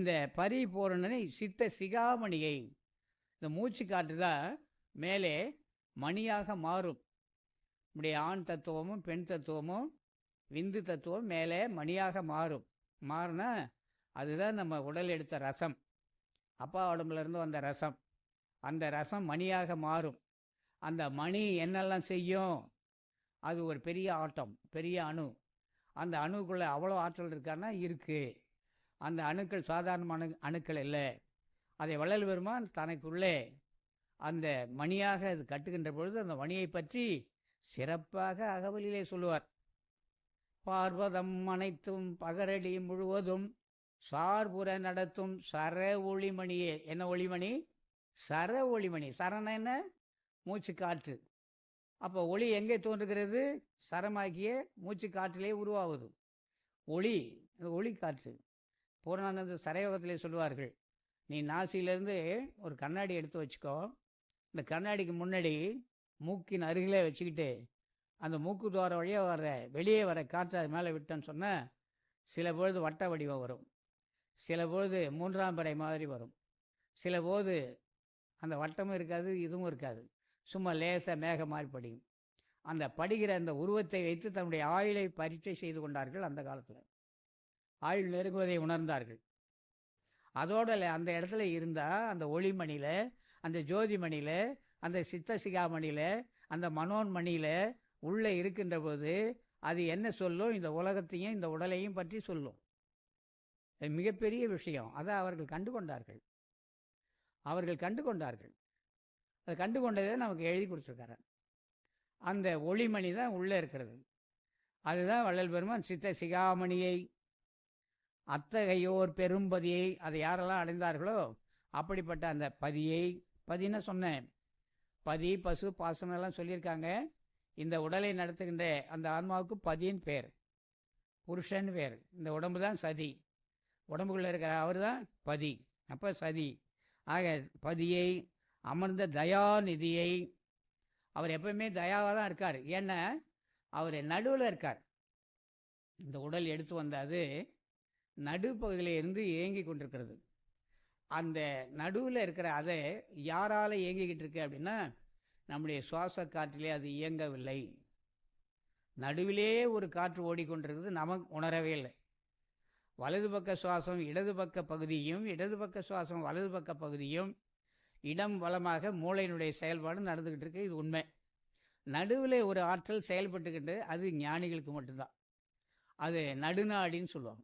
இந்த பரிபூரணனை சித்த சிகாமணியை இந்த மூச்சு காற்று தான் மேலே மணியாக மாறும். நம்முடைய ஆண் தத்துவமும் பெண் தத்துவமும் விந்து தத்துவம் மேலே மணியாக மாறும். மாறினா அதுதான் நம்ம உடல் எடுத்த ரசம். அப்பா உடம்புலேருந்து வந்த ரசம். அந்த ரசம் மணியாக மாறும். அந்த மணி என்னெல்லாம் செய்யும்? அது ஒரு பெரிய ஆட்டம் பெரிய அணு. அந்த அணுக்குள்ளே அவ்வளோ ஆற்றல் இருக்கான்னா இருக்குது அந்த அணுக்கள் சாதாரணமான அணு அணுக்கள் இல்லை அதை வள்ளல் பெருமான் தனக்குள்ளே அந்த மணியாக அது கட்டுகின்ற பொழுது அந்த மணியை பற்றி சிறப்பாக அகவலிலே சொல்லுவார். பார்வதம் அனைத்தும் பகரடி முழுவதும் சார்புற நடத்தும் சர ஒளிமணியே என்ன ஒளிமணி? சர ஒளிமணி. சரண என்ன? மூச்சு காற்று அப்போ ஒளி எங்கே தோன்றுகிறது? சரமாகிய மூச்சு காற்றிலே உருவாகுது ஒளி ஒளி காற்று பூர்ணானந்த சரையோகத்திலே சொல்லுவார்கள் நீ நாசியிலேருந்து ஒரு கண்ணாடி எடுத்து வச்சுக்கோ. இந்த கண்ணாடிக்கு முன்னாடி மூக்கின் அருகிலே வச்சுக்கிட்டு அந்த மூக்கு துவாரம் வழியாக வர வெளியே வர காற்று அது மேலே விட்டேன்னு சொன்னால் சில பொழுது வட்ட வடிவம் வரும். சில பொழுது மூன்றாம் படை மாதிரி வரும். சில போது அந்த வட்டமும் இருக்காது இதுவும் இருக்காது. சும்மா லேசாக மேகம் மாதிரி படியும். அந்த படிக்கிற அந்த உருவத்தை வைத்து தன்னுடைய ஆயுளை பரீட்சை செய்து கொண்டார்கள் அந்த காலத்தில். ஆயுள் நெருங்குவதை உணர்ந்தார்கள். அதோட அந்த இடத்துல இருந்தால் அந்த ஒளிமணியில் அந்த ஜோதிமணியில் அந்த சித்த சிகாமணியில் அந்த மனோன்மணியில் உள்ளே இருக்கின்ற போது அது என்ன சொல்லும்? இந்த உலகத்தையும் இந்த உடலையும் பற்றி சொல்லும். மிகப்பெரிய விஷயம். அதை அவர்கள் கண்டு கொண்டார்கள். அவர்கள் கண்டு கொண்டார்கள். அதை கண்டு கொண்டதை நமக்கு எழுதி கொடுத்துருக்காரு. அந்த ஒளிமணி தான் உள்ளே இருக்கிறது. அதுதான் வள்ளல் பெருமான் சித்த சிகாமணியை அத்தகையோர் பெரும்பதியை அதை யாரெல்லாம் அடைந்தார்களோ? அப்படிப்பட்ட அந்த பதியை பதின்னு சொன்னேன். பதி பசு பாசனெல்லாம் சொல்லியிருக்காங்க. இந்த உடலை நடத்துகின்ற அந்த ஆன்மாவுக்கு பதியின் பேர். புருஷன் பேர் இந்த உடம்பு தான் சதி. உடம்புக்குள்ளே இருக்கிற அவர் தான் பதி. அப்போ சதி. ஆக பதியை அமர்ந்த தயாநிதியை அவர் எப்பவுமே தயாவாக தான் இருக்கார். ஏன்னா அவர் நடுவில் இருக்கார். இந்த உடல் எடுத்து வந்தாது நடுப்பகுதியிலிருந்து இயங்கி கொண்டிருக்கிறது. அந்த நடுவில் இருக்கிற அதை யாரால் இயங்கிக்கிட்டு இருக்கு அப்படின்னா நம்முடைய சுவாச காற்றிலே அது இயங்கவில்லை. நடுவிலே ஒரு காற்று ஓடிக்கொண்டிருக்கிறது நமக்கு உணரவே இல்லை. வலது பக்க சுவாசம் இடது பக்க பகுதியும் இடது பக்க சுவாசம் வலது பக்க பகுதியும் இடம் வளமாக மூளையினுடைய செயல்பாடு நடந்துக்கிட்டு இருக்கு இது உண்மை. நடுவில் ஒரு ஆற்றல் செயல்பட்டுக்கிட்டு அது ஞானிகளுக்கு மட்டும்தான். அது நடுநாடின்னு சொல்லுவாங்க.